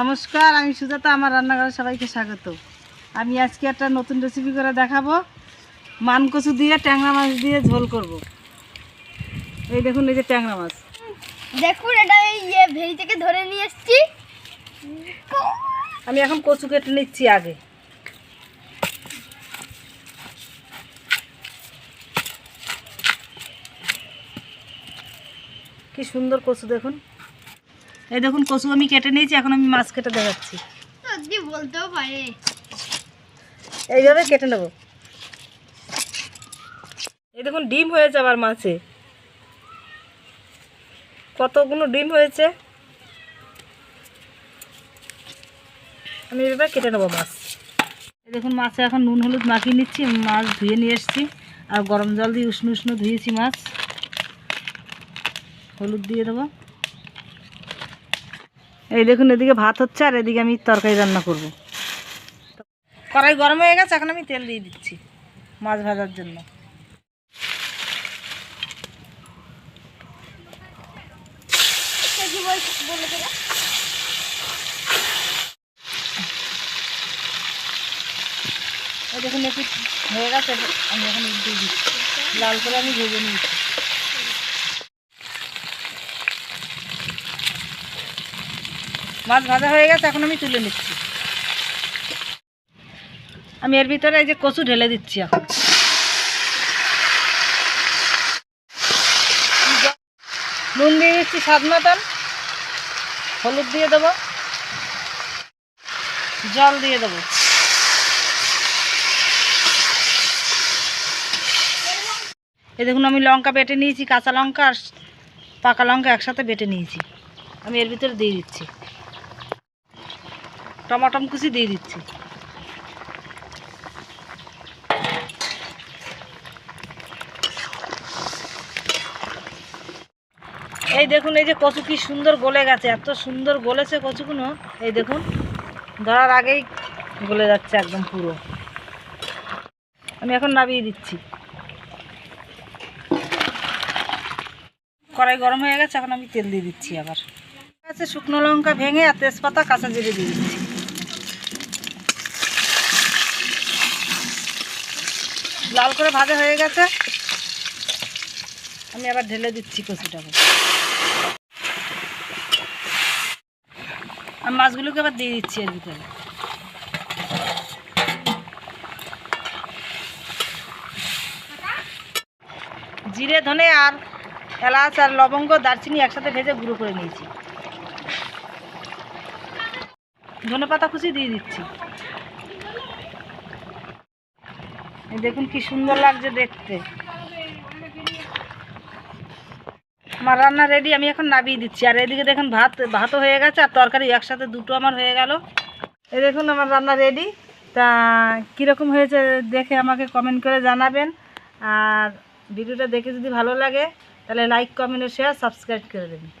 নমস্কার আমি সুজাতা আমার রান্নাঘরে সবাইকে স্বাগত। আমি আজকে একটা নতুন রেসিপি করে দেখাবো। মানকচু দিয়ে ট্যাংরা মাছ দিয়ে ঝোল করব। এই দেখুন এই যে ট্যাংরা মাছ। দেখুন এটা এই ভেড়ি থেকে ধরে নিয়ে এসেছি। আমি এখন কচু কেটে নিচ্ছি আগে। কি সুন্দর কচু দেখুন। এই দেখুন কচু আমি কেটে নিয়েছি এখন আমি মাছ কেটে দেখাচ্ছি। বলতেও পারে। এইভাবে কেটে নেব। এই দেখুন ডিম হয়েছে আবার মাছে। কতগুলো ডিম হয়েছে? আমি এভাবে কেটে নেব মাছ। এই দেখুন মাছে এখন নুন হলুদ মাখিয়ে নিচ্ছি মাছ ধুয়ে নিয়ে এসেছি। আর গরম জল দিয়ে উষ্ণ উষ্ণ ধুয়েছি মাছ। হলুদ দিয়ে দেবো। এই দেখুন, এদিকে ভাত হচ্ছে আর এদিকে আমি তরকারি রান্না করব। কড়াই গরম হয়ে গেছে, এখন আমি তেল দিয়ে দিচ্ছি মাছ ভাজার জন্য। দেখুন একটু হয়ে গেছে, আমি এখন দিয়ে দিচ্ছি। লাল করে আমি ভেজে নিয়েছি মাছ ভাজা হয়ে গেছে, এখন আমি তুলে নিচ্ছি। আমি এর ভিতরে এই যে কচু ঢেলে দিচ্ছি এখন। নুন দিয়ে দিচ্ছি স্বাদ মতন। হলুদ দিয়ে দেবো। জল দিয়ে দেবো। এই দেখুন, আমি লঙ্কা বেটে নিয়েছি, কাঁচা লঙ্কা আর পাকা লঙ্কা একসাথে বেটে নিয়েছি। আমি এর ভিতরে দিয়ে দিচ্ছি। টমাটম কুচি দিয়ে দিচ্ছি। এই দেখুন, এই যে কচু কি সুন্দর গলে গেছে, এত সুন্দর গলেছে কচুগুলো। এই দেখুন, ধরার আগেই গলে যাচ্ছে একদম পুরো। আমি এখন নামিয়ে দিচ্ছি। কড়াই গরম হয়ে গেছে, এখন আমি তেল দিয়ে দিচ্ছি আবার। আছে শুকনো লঙ্কা ভেঙে আর তেজপাতা কাঁচা জিরে দিয়ে দিচ্ছি। লাল করে ভাজা হয়ে গেছে। আমি আবার ঢেলে দিচ্ছি কচুটাকে আমি মাছগুলোকে আবার দিয়ে দিচ্ছি এর ভিতরে। জিরে, ধনে আর এলাচ আর লবঙ্গ, দারচিনি একসাথে ভেজে গুঁড়ো করে নিয়েছি। ধনে পাতা কুচি দিয়ে দিচ্ছি। দেখুন কি সুন্দর লাগছে দেখতে। আমার রান্না রেডি আমি এখন নামিয়ে দিচ্ছি। আর এদিকে দেখুন ভাত, ভাতও হয়ে গেছে, আর তরকারি একসাথে দুটো আমার হয়ে গেল। এই দেখুন আমার রান্না রেডি তা কীরকম হয়েছে দেখে আমাকে কমেন্ট করে জানাবেন। আর ভিডিওটা দেখে যদি ভালো লাগে, তাহলে লাইক কমেন্ট শেয়ার সাবস্ক্রাইব করে দেবেন।